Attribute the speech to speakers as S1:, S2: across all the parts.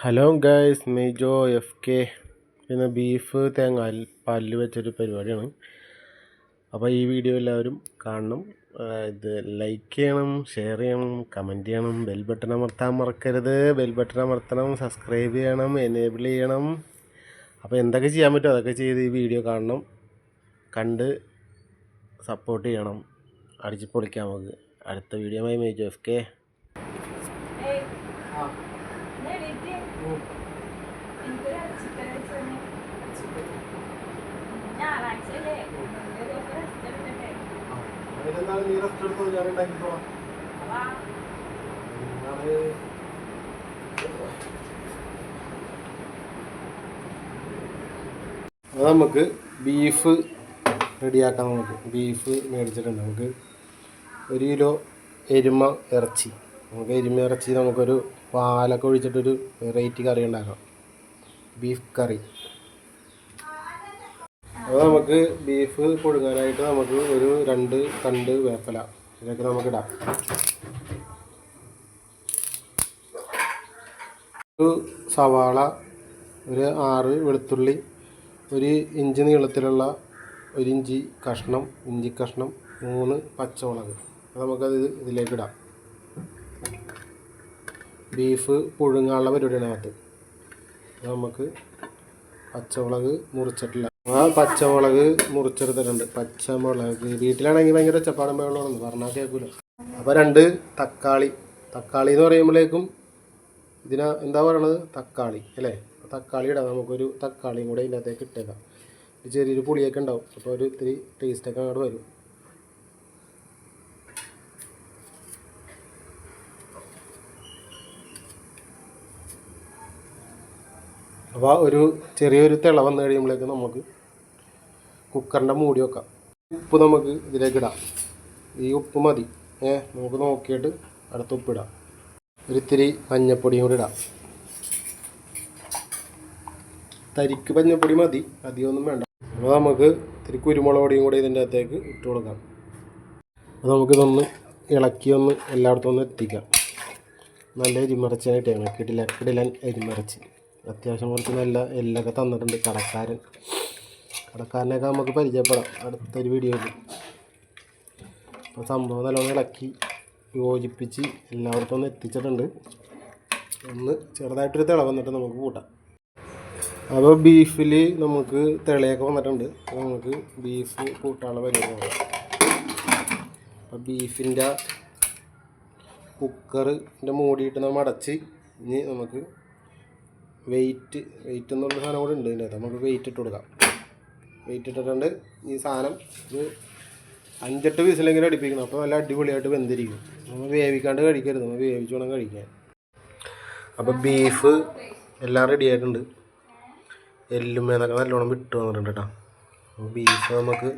S1: Hello guys മെയ്ജോ F K പിന്നെ beef തേങ്ങ പല്ല് വെച്ചൊരു പരിപാടിയാണ്. അപ്പോൾ ഈ വീഡിയോ എല്ലാവരും കാണണം. ഇത് ലൈക്ക് ചെയ്യണം ഷെയർ ചെയ്യണം കമന്റ് ചെയ്യണം ബെൽ ബട്ടൺ അമർത്താൻ മറക്കരുത്. ബെൽ ബട്ടൺ അമർത്തണം സബ്സ്ക്രൈബ് ചെയ്യണം എനേബിൾ ചെയ്യണം. അപ്പോൾ എന്തൊക്കെ ചെയ്യാൻ പറ്റുമോ അതൊക്കെ ചെയ്ത് ഈ വീഡിയോ കാണണം. കണ്ട് സപ്പോർട്ട് ചെയ്യണം. അടിച്ച് പൊളിക്കാം നമുക്ക്. അടുത്ത വീഡിയോയുമായി മെയ്ജോ എഫ് കെ അത് നമുക്ക് ബീഫ് റെഡിയാക്കാം നമുക്ക് ബീഫ് മേടിച്ചിട്ടുണ്ട്. നമുക്ക് ഒരു കിലോ എരുമ ഇറച്ചി. നമുക്ക് എരുമിറച്ചി നമുക്കൊരു പാലൊക്കെ ഒഴിച്ചിട്ടൊരു വെറൈറ്റി കറി ഉണ്ടാക്കാം. ബീഫ് കറി അപ്പോൾ നമുക്ക് ബീഫ് പുഴുങ്ങാനായിട്ട് നമുക്ക് ഒരു രണ്ട് തണ്ട് വേപ്പല ഇതൊക്കെ നമുക്കിടാം ഒരു സവാള ഒരു ആറ് വെളുത്തുള്ളി ഒരു ഇഞ്ച് നീളത്തിലുള്ള ഒരു ഇഞ്ചി കഷ്ണം ഇഞ്ചി കഷ്ണം മൂന്ന് പച്ചമുളക്. നമുക്കത് ഇതിലേക്ക് ഇടാം. ബീഫ് പുഴുങ്ങാനുള്ള പരിപാടിയാണ് അകത്ത് നമുക്ക് പച്ചമുളക് മുറിച്ചിട്ടില്ല. ആ പച്ചമുളക് മുറിച്ചെടുത്തിട്ടുണ്ട്. പച്ചമുളക് വീട്ടിലാണെങ്കിൽ ഭയങ്കര ഒച്ചപ്പാടം വേണമെന്ന് പറഞ്ഞാൽ കേൾക്കൂല. അപ്പോൾ രണ്ട് തക്കാളി. തക്കാളി എന്ന് പറയുമ്പോഴേക്കും ഇതിന എന്താ പറയണത്? തക്കാളി അല്ലേ? തക്കാളി ഇടാം. നമുക്കൊരു തക്കാളിയും കൂടെ ഇതിനകത്തേക്ക് ഇട്ടേക്കാം. ചെറിയൊരു പുളിയൊക്കെ ഉണ്ടാവും. അപ്പോൾ ഒരു ഇത്തിരി ടേസ്റ്റൊക്കെ അങ്ങോട്ട് വരും. അപ്പോൾ ഒരു ചെറിയൊരു തിള വന്നു കഴിയുമ്പോഴേക്ക് നമുക്ക് കുക്കറിന്റെ മൂടി വെക്കാം. ഉപ്പ് നമുക്ക് ഇതിലേക്ക് ഇടാം. ഈ ഉപ്പ് മതി. ഏ നമുക്ക് നോക്കിയിട്ട് അടുത്ത ഉപ്പിടാം ഒരിത്തിരി മഞ്ഞപ്പൊടിയും കൂടി ഇടാം. തരിക്ക് മഞ്ഞപ്പൊടി മതി. അധികമൊന്നും വേണ്ട. അപ്പോൾ നമുക്ക് ഇത്തിരി കുരുമുളക് പൊടിയും കൂടി ഇതിന്റെ അകത്തേക്ക് ഇട്ട് കൊടുക്കാം. അപ്പോൾ നമുക്കിതൊന്ന് ഇളക്കി ഒന്ന് എല്ലായിടത്തും ഒന്ന് എത്തിക്കാം. നല്ല എരിമറച്ചായിട്ടാണ് കിടിലൻ കിടിലൻ എരിമറച്ച്. അത്യാവശ്യം കുറച്ച് നല്ല എല്ലൊക്കെ തന്നിട്ടുണ്ട് കടക്കാരൻ. കടക്കാരനെയൊക്കെ നമുക്ക് പരിചയപ്പെടാം അടുത്തൊരു വീഡിയോയിൽ. അപ്പോൾ സംഭവം നല്ലോണം ഇളക്കി യോജിപ്പിച്ച് എല്ലാവർക്കും ഒന്ന് എത്തിച്ചിട്ടുണ്ട്. ഒന്ന് ചെറുതായിട്ടൊരു തിള വന്നിട്ട് നമുക്ക് കൂട്ടാം. അപ്പോൾ ബീഫിൽ നമുക്ക് തിളയൊക്കെ വന്നിട്ടുണ്ട്. നമുക്ക് ബീഫ് കൂട്ടാനുള്ള പരിപാടി അപ്പോൾ ബീഫിന്റെ കുക്കറിന്റെ മൂടിയിട്ട് നമ്മൾ അടച്ച് ഇനി നമുക്ക് വെയിറ്റ് വെയിറ്റ് എന്നുള്ള സാധനം കൂടെ ഉണ്ട് ഇതിന്റെ അകത്ത്. നമുക്ക് വെയിറ്റ് ഇട്ട് കൊടുക്കാം. വെയിറ്റ് ഇട്ടിട്ടുണ്ട്. ഈ സാധനം ഇത് അഞ്ചെട്ട് പീസിലെങ്കിലും അടിപ്പിക്കണം. അപ്പോൾ നല്ല അടിപൊളിയായിട്ട് വെന്തിരിക്കും. നമ്മൾ വേവിക്കാണ്ട് കഴിക്കരുത്. നമ്മൾ വേവിച്ച് വേണം കഴിക്കാൻ. അപ്പോൾ ബീഫ് എല്ലാം റെഡി ആയിട്ടുണ്ട്. എല്ലുമേന്നൊക്കെ നല്ലോണം വിട്ട് വന്നിട്ടുണ്ട് കേട്ടോ. ബീഫ് നമുക്ക്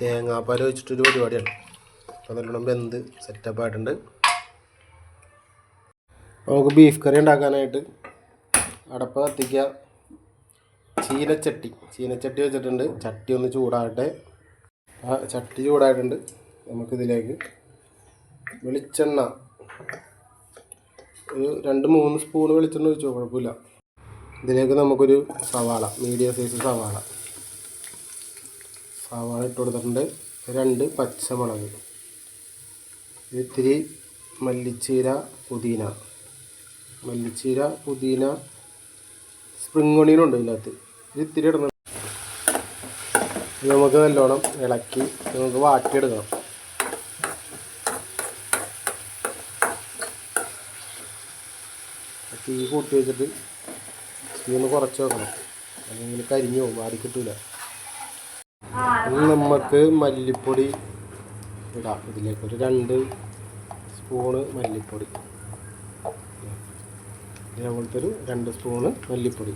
S1: തേങ്ങാപ്പാൽ വെച്ചിട്ടൊരു പരിപാടിയാണ്. അപ്പോൾ നല്ലോണം വെന്ത് സെറ്റപ്പ് ആയിട്ടുണ്ട്. നമുക്ക് ബീഫ് കറി ഉണ്ടാക്കാനായിട്ട് അടപ്പ് കത്തിക്കുക. ചീനച്ചട്ടി. ചീനച്ചട്ടി വെച്ചിട്ടുണ്ട്. ചട്ടി ഒന്ന് ചൂടാകട്ടെ. ആ ചട്ടി ചൂടായിട്ടുണ്ട്. നമുക്കിതിലേക്ക് വെളിച്ചെണ്ണ. ഒരു രണ്ട് മൂന്ന് സ്പൂൺ വെളിച്ചെണ്ണ ഒഴിച്ചോ. കുഴപ്പമില്ല. ഇതിലേക്ക് നമുക്കൊരു സവാള മീഡിയം സൈസ് സവാള. സവാള ഇട്ട് കൊടുത്തിട്ടുണ്ട്. രണ്ട് പച്ചമുളക്. ഇത്തിരി മല്ലിച്ചീര പുതിന. മല്ലിച്ചീര പുതിന സ്പ്രിംഗ് ഒണിയനുണ്ട് ഇതിനകത്ത്. ഇത് ഇത്തിരി ഇടണം. ഇത് നമുക്ക് നല്ലോണം ഇളക്കി നമുക്ക് വാട്ടിയെടുക്കണം. തീ കൂട്ടി വെച്ചിട്ട് തീ ഒന്ന് കുറച്ച് വെക്കണം. അല്ലെങ്കിൽ കരിഞ്ഞു പോകും വാടി കിട്ടൂല. നമുക്ക് മല്ലിപ്പൊടി ഇടാം. ഇതിലേക്ക് ഒരു രണ്ട് സ്പൂണ് മല്ലിപ്പൊടി. ഇതേപോലത്തെ ഒരു രണ്ട് സ്പൂണ് മല്ലിപ്പൊടി.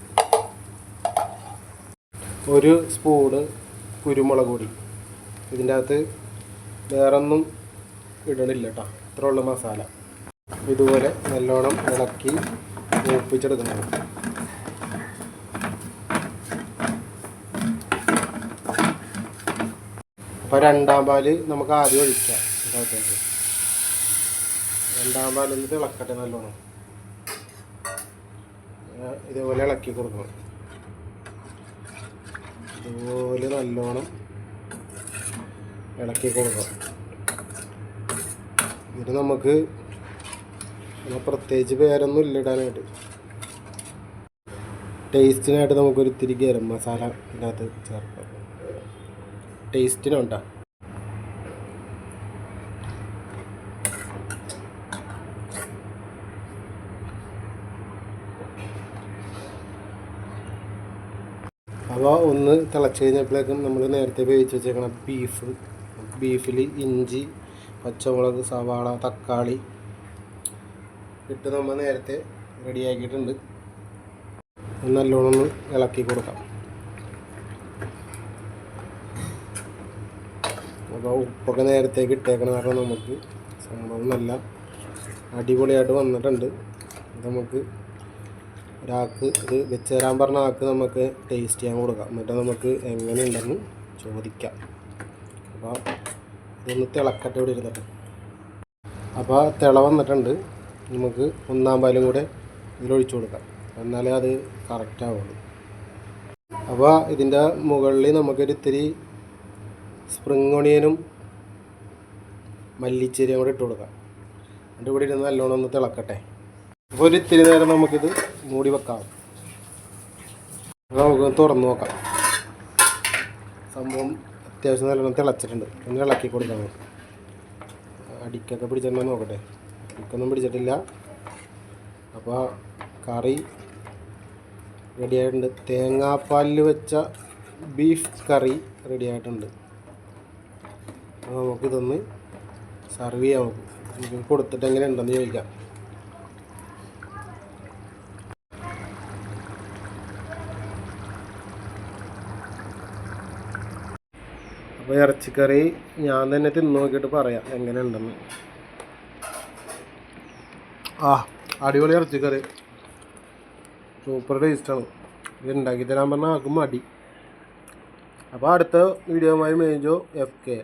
S1: ഒരു സ്പൂണ് കുരുമുളക് പൊടി. ഇതിന്റെ അകത്ത് വേറൊന്നും ഇടണില്ല കേട്ടോ ഇത്ര ഉള്ള മസാല. ഇതുപോലെ നല്ലോണം ഇളക്കി മൂപ്പിച്ചെടുക്കണം അപ്പോൾ രണ്ടാം പാൽ നമുക്ക് ആദ്യം ഒഴിക്കാം. ഇതിനകത്തേക്ക് രണ്ടാം പാലൊന്ന് തിളക്കട്ടെ നല്ലോണം. ഇതേപോലെ ഇളക്കി കൊടുക്കണം. ഇതുപോലെ നല്ലോണം ഇളക്കി കൊടുക്കണം. ഇതിന് നമുക്ക് പ്രത്യേകിച്ച് പേരൊന്നും ഇല്ല ഇടാനായിട്ട് ടേസ്റ്റിനായിട്ട് നമുക്കൊരു ഇത്തിരി ഗരം മസാല ഇതിനകത്ത് ചേർക്കാം. ടേസ്റ്റിനുണ്ടോ അപ്പോൾ ഒന്ന് തിളച്ച് കഴിഞ്ഞപ്പോഴേക്കും നമ്മൾ നേരത്തെ വേവിച്ച് വെച്ചേക്കണം ബീഫ് ബീഫിൽ ഇഞ്ചി പച്ചമുളക് സവാള തക്കാളി ഇട്ട് നമ്മൾ നേരത്തെ റെഡിയാക്കിയിട്ടുണ്ട് നല്ലോണം ഒന്ന് ഇളക്കി കൊടുക്കാം. അപ്പോൾ ഉപ്പൊക്കെ നേരത്തേക്ക് ഇട്ടേക്കണം കാരണം നമുക്ക് സംഭവം നല്ല അടിപൊളിയായിട്ട് വന്നിട്ടുണ്ട്. നമുക്ക് ഒരാൾക്ക് ഇത് വെച്ച് തരാൻ പറഞ്ഞ ആൾക്ക് നമുക്ക് ടേസ്റ്റ് ചെയ്യാൻ കൊടുക്കാം. എന്നിട്ട് നമുക്ക് എങ്ങനെയുണ്ടെന്ന് ചോദിക്കാം. അപ്പോൾ ഇതൊന്ന് തിളക്കട്ടെ ഇവിടെ ഇരുന്നിട്ട്. അപ്പോൾ തിള വന്നിട്ടുണ്ട്. നമുക്ക് ഒന്നാം പാലും കൂടെ ഇതിലൊഴിച്ചു കൊടുക്കാം. എന്നാലേ അത് കറക്റ്റ് ആവുള്ളൂ. അപ്പോൾ ഇതിന്റെ മുകളിൽ നമുക്കൊരു ഇത്തിരി സ്പ്രിങ് ഒണിയനും മല്ലിച്ചേരിയും കൂടെ ഇട്ട് കൊടുക്കാം. അതിന്റെ കൂടെ ഇരുന്ന് നല്ലോണം ഒന്ന് തിളക്കട്ടെ. അപ്പോൾ ഒരു ഇത്തിരി നേരം നമുക്കിത് മൂടി വെക്കാം. നമുക്ക് തുറന്ന് നോക്കാം. സംഭവം അത്യാവശ്യം നല്ലോണം തിളച്ചിട്ടുണ്ട്. ഒന്ന് ഇളക്കി കൊടുക്കാം. അടിക്കൊക്കെ പിടിച്ചിട്ടുണ്ടോ നോക്കട്ടെ. അടിക്കൊന്നും പിടിച്ചിട്ടില്ല. അപ്പോൾ കറി റെഡിയായിട്ടുണ്ട് തേങ്ങാപ്പാലിൽ വെച്ച ബീഫ് കറി റെഡിയായിട്ടുണ്ട് നമുക്കിതൊന്ന് സർവ് ചെയ്യാം. നമുക്ക് കൊടുത്തിട്ട് എങ്ങനെ ഉണ്ടെന്ന് ചോദിക്കാം. അപ്പോൾ ഇറച്ചിക്കറി ഞാൻ തന്നെ തിന്ന് നോക്കിയിട്ട് പറയാം എങ്ങനെ ഉണ്ടെന്ന് ആ അടിപൊളി ഇറച്ചിക്കറി. സൂപ്പർ ടേസ്റ്റാണ് ഇത് ഉണ്ടാക്കി തരാൻ പറഞ്ഞാൽ ആക്കും മടി. അപ്പോൾ അടുത്ത വീഡിയോയുമായി മേജോ എഫ് കെ